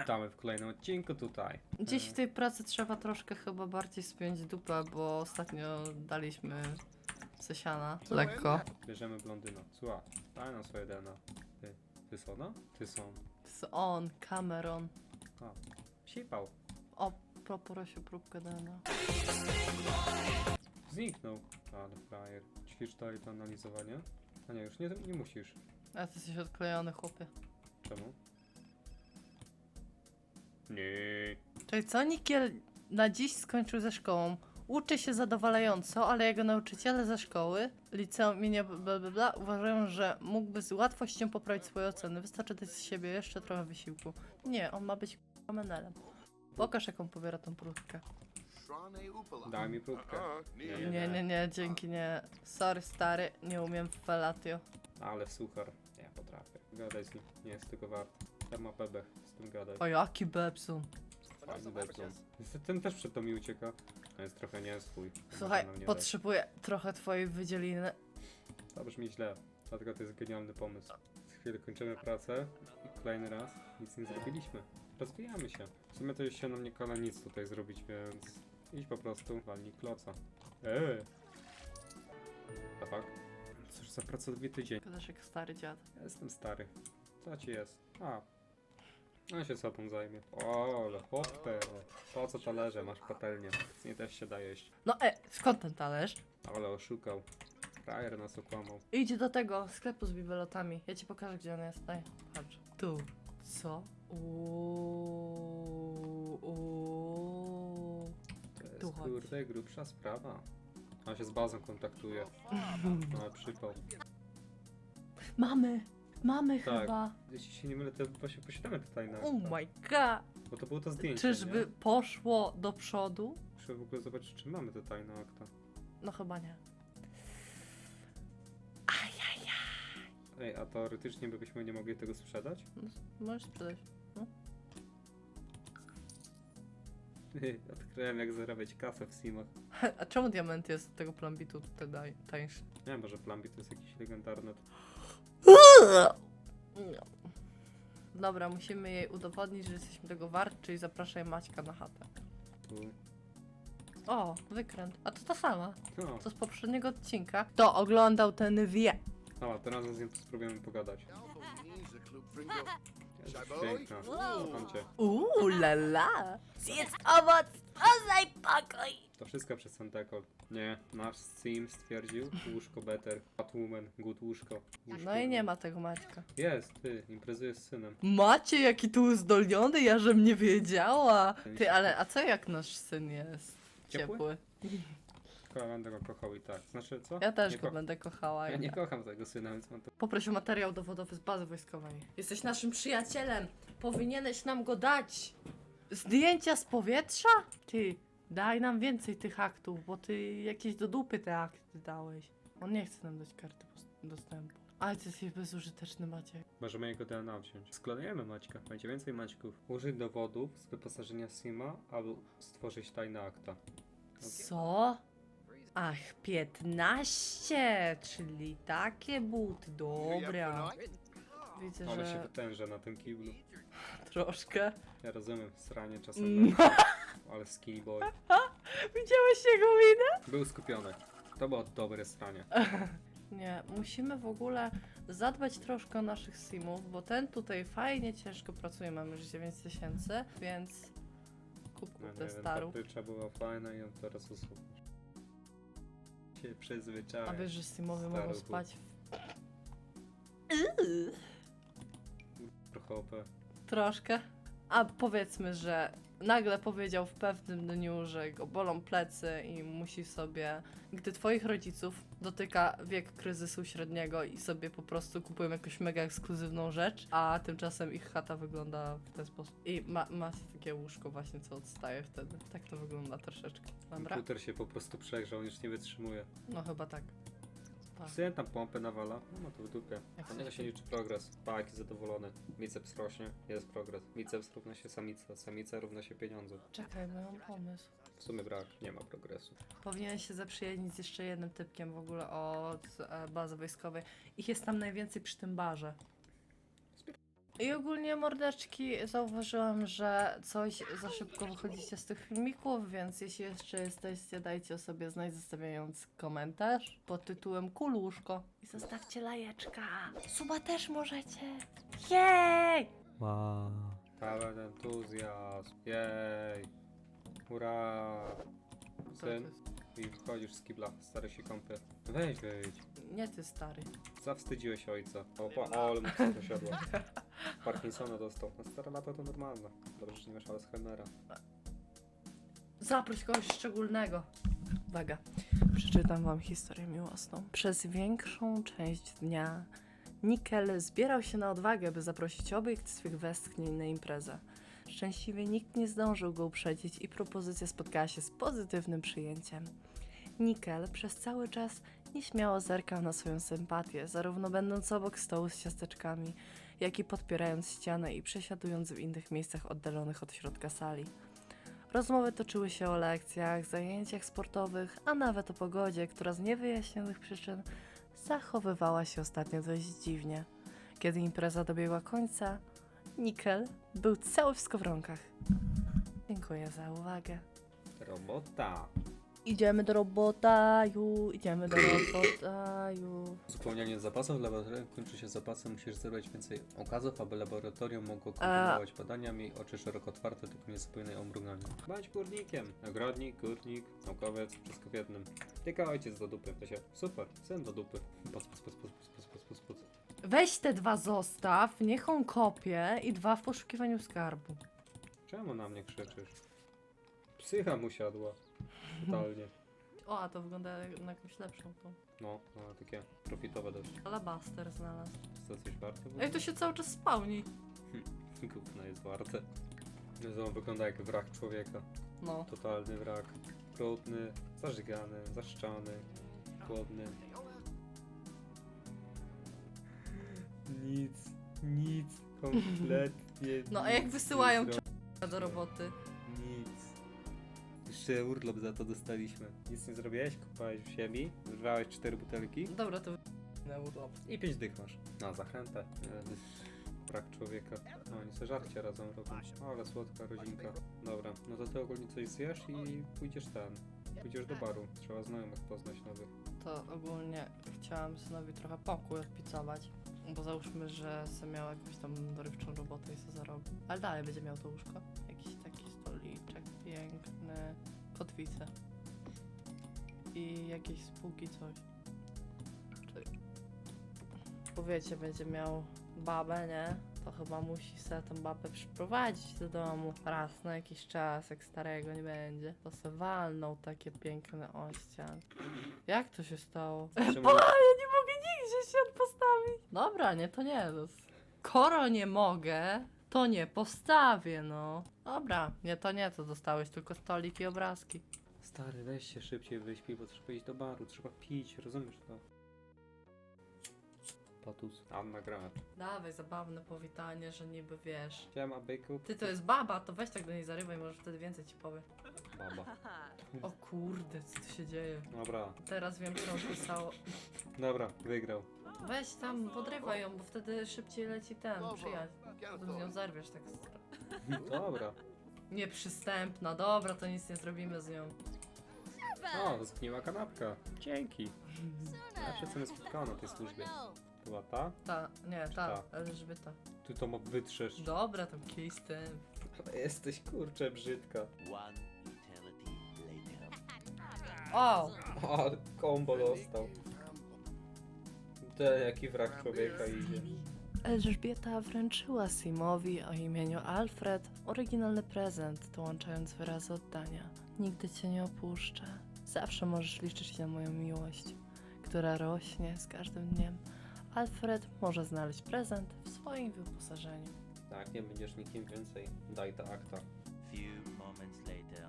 Witamy w kolejnym odcinku tutaj. Gdzieś w tej pracy trzeba troszkę chyba bardziej spiąć dupę, bo ostatnio daliśmy sesiana. Lekko. Bierzemy blondyna. Słuchaj, daj nam swoje DNA. Ty, ty są, no? Ty są. Z on, Cameron. A, sipał. O, poprosił próbkę DNA. Zniknął. Ale frajer. Ćwicz dalej to analizowanie. A nie, już nie, nie musisz. A ty jesteś odklejony, chłopie. Czemu? Nie. Czyli co Nikiel na dziś skończył ze szkołą? Uczy się zadowalająco, ale jego nauczyciele ze szkoły, liceum imienia bla bla bla, uważają, że mógłby z łatwością poprawić swoje oceny. Wystarczy dać z siebie jeszcze trochę wysiłku. Nie, on ma być k***a menelem. Pokaż jaką pobiera tą próbkę. Daj mi próbkę. Nie, Nie, nie, dzięki nie. Sorry stary, nie umiem w felatio. Ale suchar. Nie potrafię. Nim. Nie jest tego wart. Ten ma. Z tym gadaj. O jaki Bebson. Fajny Bebzon. Niestety Ten też przed to mi ucieka. To jest trochę nie swój. Słuchaj, nam nie potrzebuję trochę twojej wydzieliny. To brzmi źle. Dlatego to jest genialny pomysł. Za chwilę kończymy pracę kolejny raz nic nie zrobiliśmy. Rozwijamy się. W sumie to już się nam nie kala nic tutaj zrobić, więc idź po prostu, walnij kloca. Eee. A tak? Cóż za pracowity tydzień. Gadasz jak stary dziad. Ja jestem stary. Co ci jest? A. On się sobą zajmie. O, ale hopę. Po co talerze? Masz patelnię. Z niej też się da jeść. No e, skąd ten talerz? Ale oszukał. Frajer nas okłamał. Idź do tego sklepu z bibelotami. Ja ci pokażę, gdzie on jest. Daj, patrz. Tu. Co? Uuu, uuu. To jest Tu chodź. kurde grubsza sprawa. On się z bazą kontaktuje. No ale przypał. Mamy! Mamy Tak. chyba. Jeśli się nie mylę, to właśnie posiadamy tutaj na. Oh my god! Bo to było to zdjęcie. Czyżby Nie? poszło do przodu? Muszę w ogóle zobaczyć, czy mamy te tajne akta. No chyba nie. Ajaja. Ej, a teoretycznie by byśmy nie mogli tego sprzedać? Możesz sprzedać. Odkryłem jak zarabiać kasę w simach. A czemu diament jest od tego plambitu tutaj daj, tańszy? Nie wiem, może Plumby to jest jakiś legendarny. Dobra, musimy jej udowodnić, że jesteśmy tego wart, czyli zapraszaj Maćka na chatę. O, wykręt. A to ta sama, No, co z poprzedniego odcinka. Kto oglądał ten wie. no, teraz z nią spróbujemy pogadać. Jest piękna. Kocham cię. Uuu, lala. Zjedz owoc, poznaj pokój. To wszystko przez Santecol. Nie, nasz Sim stwierdził łóżko better. Batwoman, good łóżko. łóżko. No i nie ma tego Maćka. Jest, ty, imprezujesz z synem. Macie, jaki tu uzdolniony, ja żem nie wiedziała. Ty, ale a co jak nasz syn jest Ciepły? ciepły? Tylko ja będę go kochał i tak. Znaczy, co? Ja też nie go ko- będę kochała. Ja nie tak. kocham tego syna, więc mam to... Poproś o materiał dowodowy z bazy wojskowej. Jesteś naszym przyjacielem. Powinieneś nam go dać. Zdjęcia z powietrza? Ty, daj nam więcej tych aktów, bo ty jakieś do dupy te akty dałeś. On nie chce nam dać karty pos- dostępu. Ale ty jesteś bezużyteczny, Maciek. Możemy jego DNA wziąć. Sklonujemy Maćka. Będzie więcej Maćków. Użyć dowodów z wyposażenia Sima, albo stworzyć tajne akta. Co? Ach, 15, czyli takie buty, dobra. Widzę, Ale się że wytęża na tym kiblu. Troszkę. Ja rozumiem, sranie czasem, Mm. ale skinny boy. Widziałeś jego minę? Był skupiony. To było dobre sranie. Nie, musimy w ogóle zadbać troszkę o naszych simów, bo ten tutaj fajnie ciężko pracuje, mamy już 9 tysięcy, więc kup No kup nie te wiem, starów. paprycza była fajna i on teraz usłuchasz. Się przyzwyczaił. A wiesz, że simowie mogą Staruchu. spać Trochę OP. troszkę? A powiedzmy, że nagle powiedział w pewnym dniu, że go bolą plecy i musi sobie, gdy twoich rodziców dotyka wiek kryzysu średniego i sobie po prostu kupują jakąś mega ekskluzywną rzecz, a tymczasem ich chata wygląda w ten sposób. I ma, ma takie łóżko właśnie, co odstaje wtedy. Tak to wygląda troszeczkę. Dobra? Komputer się po prostu przegrzał, już nie wytrzymuje. No chyba tak. Tak. Syn tam pompę nawala, no ma to w dupie. Jak niego się liczy progres. Jaki zadowolony. Biceps rośnie, jest progres. Biceps równa się samica, samica równa się pieniądze. Czekaj, bo mam pomysł. W sumie brak, nie ma progresu. Powinien się zaprzyjaźnić z jeszcze jednym typkiem w ogóle od e, bazy wojskowej. Ich jest tam najwięcej przy tym barze. I ogólnie mordeczki zauważyłam, że coś za szybko wychodzicie z tych filmików, więc jeśli jeszcze jesteście, dajcie o sobie znać zostawiając komentarz pod tytułem Kuluszko. I zostawcie lajeczka. Suba też możecie. Jej! Wow. Pełen entuzjazm. Jej. Hurra. Syn. I wchodzisz z kibla, stary się kąpie. Weź wyjdź. Nie ty stary. Zawstydziłeś ojca. O, pa, o ale mu coś posiadło. Parkinsona dostał. No stare lata to normalne. Dobrze, że nie masz Alzheimera. Zaproś kogoś szczególnego. Uwaga, przeczytam wam historię miłosną. Przez większą część dnia Nikel zbierał się na odwagę, by zaprosić obiekt swych westchnień na imprezę. Szczęśliwie nikt nie zdążył go uprzedzić i propozycja spotkała się z pozytywnym przyjęciem. Nikel przez cały czas nieśmiało zerkał na swoją sympatię, zarówno będąc obok stołu z ciasteczkami, jak i podpierając ścianę i przesiadując w innych miejscach oddalonych od środka sali. Rozmowy toczyły się o lekcjach, zajęciach sportowych, a nawet o pogodzie, która z niewyjaśnionych przyczyn zachowywała się ostatnio dość dziwnie. Kiedy impreza dobiegła końca, Nikel był cały w skowronkach. Dziękuję za uwagę. Robota. Idziemy do robotaju, idziemy do robotaju. Uzupełnianie zapasów laboratorium kończy się zapasem, musisz zebrać więcej okazów, aby laboratorium mogło kontynuować badaniami. Oczy szeroko otwarte, tylko nie zapominaj o. Bądź górnikiem, ogrodnik, górnik, naukowiec, wszystko w jednym. Tylko ojciec do dupy, to się super, syn do dupy. Weź te dwa zostaw, niech on kopie i dwa w poszukiwaniu skarbu. Czemu na mnie krzyczysz? Psycha mu siadła. Totalnie. O, a to wygląda na jakąś lepszą tą. No, no takie profitowe dość. Alabaster znalazł. Jest to coś warte? w Ej, to się cały czas spałni. Gówno jest warte. On wygląda jak wrak człowieka. No. Totalny wrak. Brudny, zażygany, zaszczany, głodny. Nic, nic, kompletnie No, a jak nic wysyłają nie do roboty. Jeszcze urlop za to dostaliśmy. Nic nie zrobiłeś, kupowałeś w ziemi, wyrwałeś cztery butelki Dobra, to na urlop. i pięć dych masz. Na zachętę. Brak człowieka. No oni sobie żarcie razem robią. O, ale słodka rodzinka. Dobra, no to ty ogólnie coś zjesz i pójdziesz ten. Pójdziesz do baru. Trzeba znajomych poznać nowych. To ogólnie chciałam synowi trochę pokój odpicować. Bo załóżmy, że sobie miał jakąś tam dorywczą robotę i co zarobił. Ale dalej będzie miał to łóżko. Jakiś taki stoliczek piękny. Kotwicę. I jakieś spółki coś. Czy... Powiecie, będzie miał babę, nie? To chyba musi sobie tę babę przyprowadzić do domu raz na jakiś czas, jak starego nie będzie. To se walnął takie piękne ościan. Jak to się stało? Czemu- Bo ja nie mogę nigdzie się postawić. Dobra, nie, to nie. To... Skoro nie mogę, to nie postawię, no. Dobra, nie, to nie, to dostałeś tylko stolik i obrazki. Stary, weź się szybciej wyśpij, bo trzeba iść do baru, trzeba pić, rozumiesz to? Patus. Anna Gracz. Dawaj, zabawne powitanie, że niby wiesz. Siema, byku. Ty to jest baba, to weź tak do niej zarywaj, może wtedy więcej ci powie. Baba. O kurde, co tu się dzieje? Dobra, Teraz wiem, co on pisało. dobra, wygrał. Weź tam, podrywaj ją, bo wtedy szybciej leci ten przyjaźń. Potem z nią zerwiesz tak. Dobra. Nieprzystępna, dobra, to nic nie zrobimy z nią. O, zgniła kanapka. Dzięki. Ja się sobie spotkała na tej służbie. Była ta? Ta, nie, ta, Ta. Elżbieta. Ty to ma wytrzesz. Dobra, tam kij z tym. Jesteś kurczę brzydka. One eternity later. O! O, kombo dostał. Ten jaki wrak człowieka idzie. Elżbieta wręczyła Simowi o imieniu Alfred oryginalny prezent, dołączając wyrazy oddania. Nigdy cię nie opuszczę. Zawsze możesz liczyć na moją miłość, która rośnie z każdym dniem. Alfred może znaleźć prezent w swoim wyposażeniu. Tak, nie będziesz nikim więcej. Daj ta akta. Few moments later.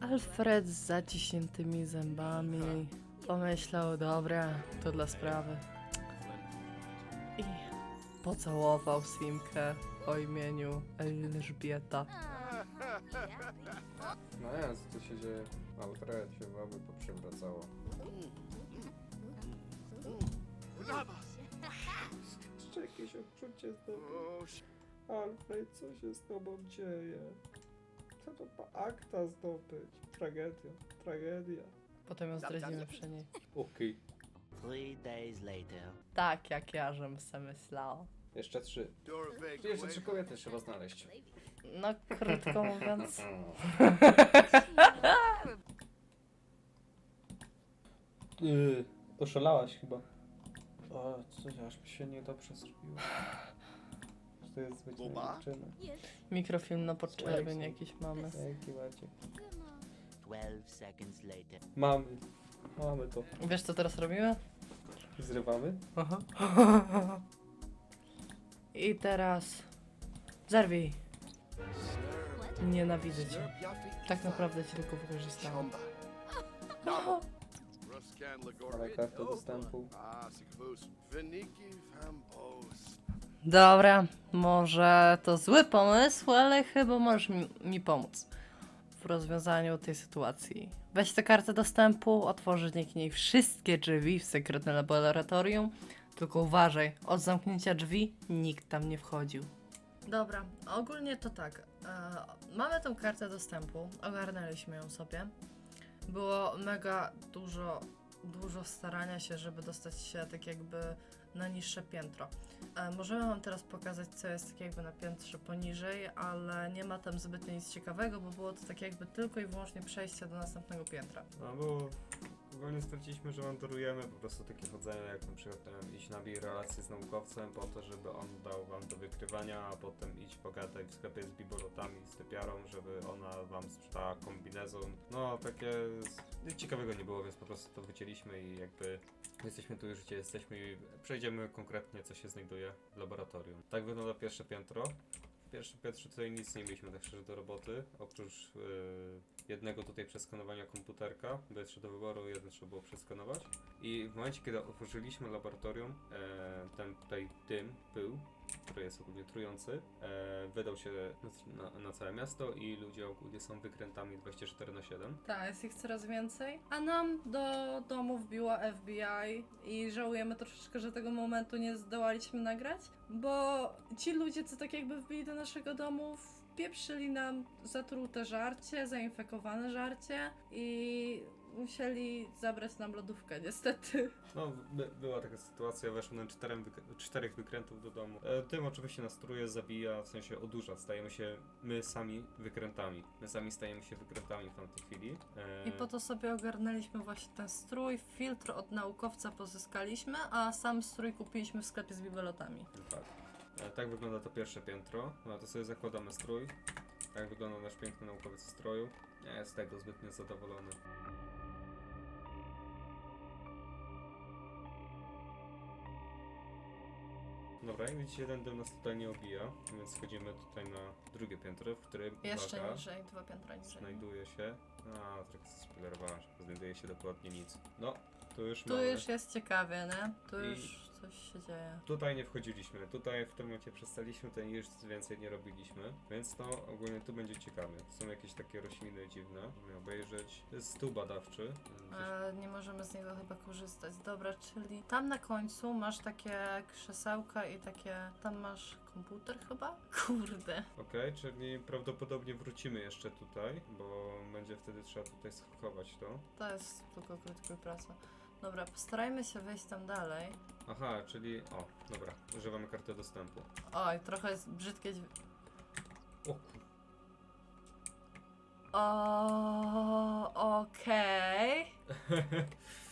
Alfred z zaciśniętymi zębami pomyślał, dobra, to dla sprawy. Pocałował Simkę o imieniu Elżbieta. No jest, co się dzieje? Alfred się baby poprzewracało. Masz jakieś odczucie zdobyć? Alfred, co się z tobą dzieje? Co to ma akta zdobyć? Tragedia, tragedia. Potem ją zdradzimy przy niej. Okej. Three days later. Tak, jak ja, żem se myślała. Jeszcze trzy. Jeszcze trzy kobiety trzeba znaleźć. No, krótko mówiąc. Yy, oszalałaś chyba. O, coś aż mi się niedobrze zrobiło. Czy to jest zbyt Boba? dziewczyna? Mikrofilm na podczerwień jakiś mamy. Jaki ładnie. Twelve seconds later. Mamy. Mamy to. Wiesz co teraz robimy? Zrywamy? Aha. I teraz... Zerwij. Nienawidzę cię. Tak naprawdę cię tylko wykorzystałam. Ale kartę dostępu. Dobra, może to zły pomysł, ale chyba możesz mi, mi pomóc w rozwiązaniu tej sytuacji. Weź tę kartę dostępu, otworzyć dzięki niej wszystkie drzwi w sekretne laboratorium, tylko uważaj, od zamknięcia drzwi nikt tam nie wchodził. Dobra, ogólnie to tak. E, mamy tą kartę dostępu, ogarnęliśmy ją sobie. Było mega dużo, dużo starania się, żeby dostać się tak jakby na niższe piętro. E, Możemy Wam teraz pokazać, co jest tak jakby na piętrze poniżej, ale nie ma tam zbytnio nic ciekawego, bo było to tak jakby tylko i wyłącznie przejście do następnego piętra. No bo ogólnie stwierdziliśmy, że wandrujemy po prostu takie chodzenie, jak na przykład wiem, iść nabij relację z naukowcem po to, żeby on dał wam do wykrywania, a potem iść pogadaj w sklepie z bibolotami, z typiarą, żeby ona wam sprzedała kombinezon. No takie nic ciekawego nie było, więc po prostu to wycięliśmy i jakby jesteśmy tu już gdzie jesteśmy i przejdziemy konkretnie co się znajduje w laboratorium. Tak wygląda pierwsze piętro. W pierwszym piętrze tutaj nic nie mieliśmy tak szczerze do roboty, oprócz yy, jednego tutaj przeskanowania komputerka, bo jeszcze do wyboru jeden trzeba było przeskanować. I w momencie, kiedy otworzyliśmy laboratorium, e, ten tutaj dym, pył, który jest ogólnie trujący, e, wydał się na, na, całe miasto i ludzie ogólnie są wykrętami 24 na 7. Tak, jest ich coraz więcej. A nam do domu wbiła FBI i żałujemy troszeczkę, że tego momentu nie zdołaliśmy nagrać, bo ci ludzie, co tak jakby wbili do naszego domu, wpieprzyli nam zatrute żarcie, zainfekowane żarcie i musieli zabrać nam lodówkę, niestety. No, by, była taka sytuacja, weszło nam czterem wyk- czterech wykrętów do domu. E, tym oczywiście nas truje, zabija, w sensie odurza. Stajemy się my sami wykrętami. My sami stajemy się wykrętami w tamtej chwili. E, I po to sobie ogarnęliśmy właśnie ten strój, filtr od naukowca pozyskaliśmy, a sam strój kupiliśmy w sklepie z bibelotami. Tak. E, tak wygląda to pierwsze piętro. No to sobie zakładamy strój. Tak wygląda nasz piękny naukowiec w stroju. Nie jest z tego zbytnio zadowolony. Dobra, jak widzicie, ten dym nas tutaj nie obija, więc schodzimy tutaj na drugie piętro, w którym Jeszcze uwaga, niżej, dwa piętra niżej. znajduje się... A, trochę spoilerowałem, że znajduje się dokładnie nic. No, tu już Tu mamy. już jest ciekawie, nie? Tu I- już coś się dzieje. Tutaj nie wchodziliśmy, tutaj w tym momencie przestaliśmy, tutaj już więcej nie robiliśmy, więc to ogólnie tu będzie ciekawie. Są jakieś takie rośliny dziwne, możemy obejrzeć. To jest stół badawczy. Ale nie możemy z niego chyba korzystać. Dobra, czyli tam na końcu masz takie krzesełka i takie. Tam masz komputer chyba? Kurde. Okej, czyli prawdopodobnie wrócimy jeszcze tutaj, bo będzie wtedy trzeba tutaj schować to. To jest tylko krótka praca. Dobra, postarajmy się wejść tam dalej. Aha, czyli... O, dobra, używamy karty dostępu. Oj, trochę jest brzydkie dźwięk. O kur... O, okej.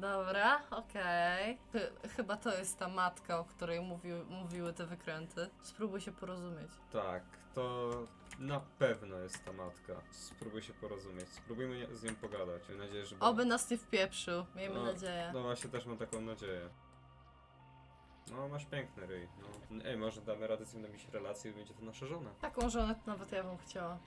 Dobra, okej. Chy- Chyba to jest ta matka, o której mówił, mówiły te wykręty. Spróbuj się porozumieć. Tak, to na pewno jest ta matka. Spróbuj się porozumieć, spróbujmy nie- z nią pogadać. Mam nadzieję, że... Oby nas nie wpieprzył, miejmy No, nadzieję. No właśnie też mam taką nadzieję. No, masz piękny ryj. No. Ej, może damy radę z nim nabić relację i będzie to nasza żona. Taką żonę to nawet ja bym chciała.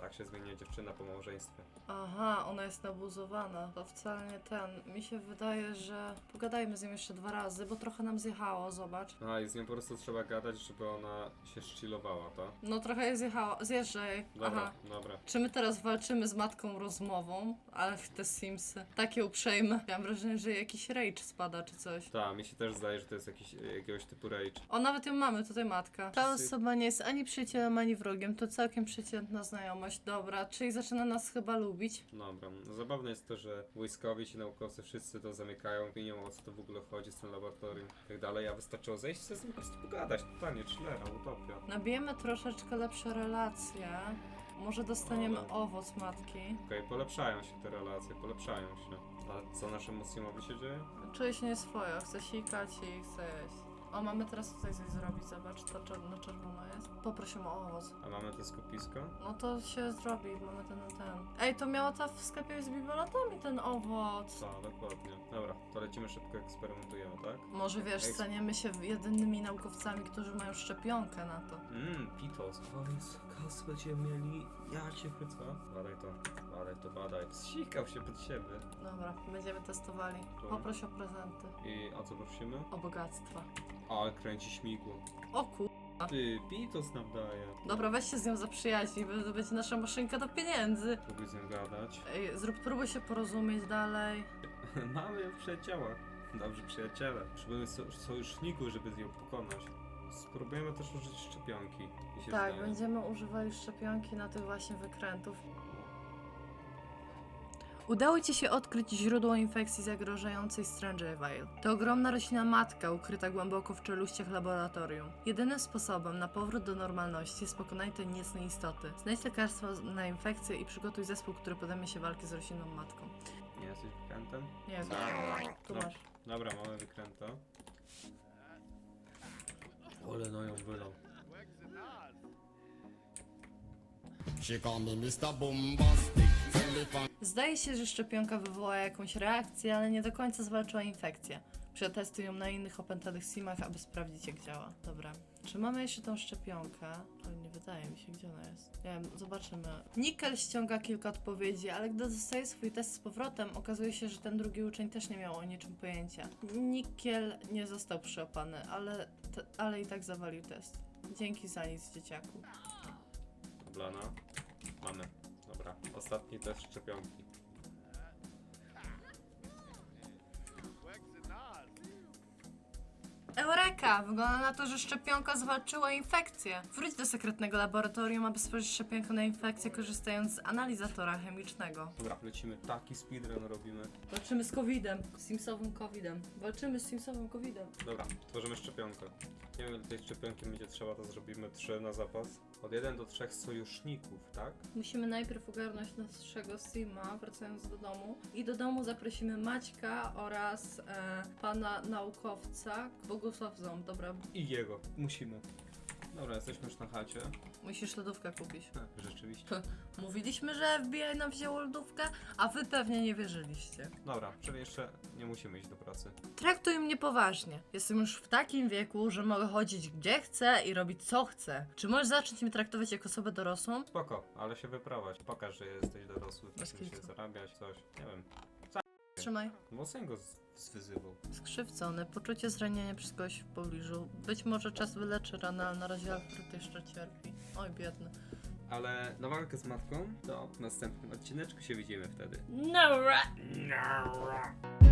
Tak się zmienia dziewczyna po małżeństwie. Aha, ona jest nabuzowana. To wcale nie ten. Mi się wydaje, że pogadajmy z nią jeszcze dwa razy, bo trochę nam zjechało, zobacz. A i z nią po prostu trzeba gadać, żeby ona się szcilowała, tak? No trochę jej zjechało. Zjeżdżaj. Dobra, Aha. dobra. Czy my teraz walczymy z matką rozmową? Ale w te Simsy. Takie uprzejme. Miałam wrażenie, że jakiś rage spada czy coś. Tak, mi się też zdaje, że to jest jakiś, jakiegoś typu rage. O, nawet ją mamy, tutaj matka. Ta osoba nie jest ani przyjacielem, ani wrogiem. To całkiem przeciętna znajomość. Dobra, czyli zaczyna nas chyba lubić. Dobra, no, zabawne jest to, że wojskowi ci naukowcy wszyscy to zamykają, winią o co to w ogóle chodzi z tym laboratorium i tak dalej, a wystarczyło zejść sobie z nim po prostu pogadać. Totalnie, chillera, utopia. Nabijemy troszeczkę lepsze relacje. Może dostaniemy Ale- owoc matki. Okej, polepszają się te relacje, polepszają się. A co naszemu Simowi się dzieje? Czuję się nieswojo, chcę sikać i chcę jeść. O, mamy teraz tutaj coś zrobić, zobacz, to czer- na czerwono jest. Poprosimy o owoc. A mamy to skupisko? No to się zrobi, mamy ten, ten. Ej, to miała ta w sklepie z bibelatami ten owoc. Tak, dokładnie. Dobra, to lecimy szybko, eksperymentujemy, tak? Może wiesz, Ej, staniemy się jedynymi naukowcami, którzy mają szczepionkę na to. Mmm, Pitos. Więc kas będziemy mieli, ja cię chwycę. Badaj to, badaj to, badaj. Zsikał się pod siebie. Dobra, będziemy testowali. Dobra. Poproś o prezenty. I o co prosimy? O bogactwa. O, kręci śmigło. O ku... Ty, Pitos nam daje. Dobra, weź się z nią zaprzyjaźnij, bo to będzie nasza maszynka do pieniędzy. Próbuj z nią gadać. Ej, zrób, próbuj się porozumieć dalej. Mamy ją w przyjaciołach. Dobrze, przyjaciele. Potrzebujemy so sojuszników, żeby ją pokonać. Spróbujemy też użyć szczepionki. Tak, zdaje. będziemy używali szczepionki na tych właśnie wykrętów. Udało Ci się odkryć źródło infekcji zagrażającej Strangerville. To ogromna roślina matka ukryta głęboko w czeluściach laboratorium. Jedynym sposobem na powrót do normalności jest pokonanie tej niecnej istoty. Znajdź lekarstwo na infekcję i przygotuj zespół, który podejmie się walki z roślinną matką. Nie jesteś wykrętem? Nie, tu No. masz. Dobra, mamy wykręta. No ją wylał. Zdaje się, że szczepionka wywoła jakąś reakcję, ale nie do końca zwalcza infekcję. Przetestuj ją na innych opętanych simach, aby sprawdzić jak działa. Dobra. Czy mamy jeszcze tą szczepionkę? To nie wydaje mi się, gdzie ona jest. Nie wiem, zobaczymy. Nikel ściąga kilka odpowiedzi, ale gdy dostaje swój test z powrotem, okazuje się, że ten drugi uczeń też nie miał o niczym pojęcia. Nikiel nie został przyopany, ale, ale i tak zawalił test. Dzięki za nic, dzieciaku. Blana. Mamy. Dobra, ostatni test szczepionki. Eureka! Wygląda na to, że szczepionka zwalczyła infekcję. Wróć do sekretnego laboratorium, aby stworzyć szczepionkę na infekcję, korzystając z analizatora chemicznego. Dobra, lecimy. Taki speedrun robimy. Walczymy z COVID-em. Simsowym COVID-em. Walczymy z Simsowym COVID-em. Dobra, tworzymy szczepionkę. Nie wiem ile tej szczepionki będzie trzeba, to zrobimy trzy na zapas. Od 1 do 3 sojuszników, tak? Musimy najpierw ogarnąć naszego Sima, wracając do domu. I do domu zaprosimy Maćka oraz e, pana naukowca, Bogusław Ząb. Dobra, I jego. Musimy. Dobra, jesteśmy już na chacie. musisz lodówkę kupić. Ha, rzeczywiście. Mówiliśmy, że FBI nam wzięło lodówkę, a wy pewnie nie wierzyliście. Dobra, czyli jeszcze nie musimy iść do pracy. Traktuj mnie poważnie. Jestem już w takim wieku, że mogę chodzić gdzie chcę i robić co chcę. Czy możesz zacząć mnie traktować jako osobę dorosłą? Spoko, ale się wyprawać. Pokaż, że jesteś dorosły, Bez się kitu. zarabiać, coś. Nie wiem. Trzymaj. Mocno go z- zwyzywał. Skrzywcony, poczucie zranienia przez kogoś w pobliżu. Być może czas wyleczy ranę, ale na razie Alfred jeszcze cierpi. Oj, biedny. Ale na walkę z matką, to w następnym odcineczku się widzimy wtedy. No, No.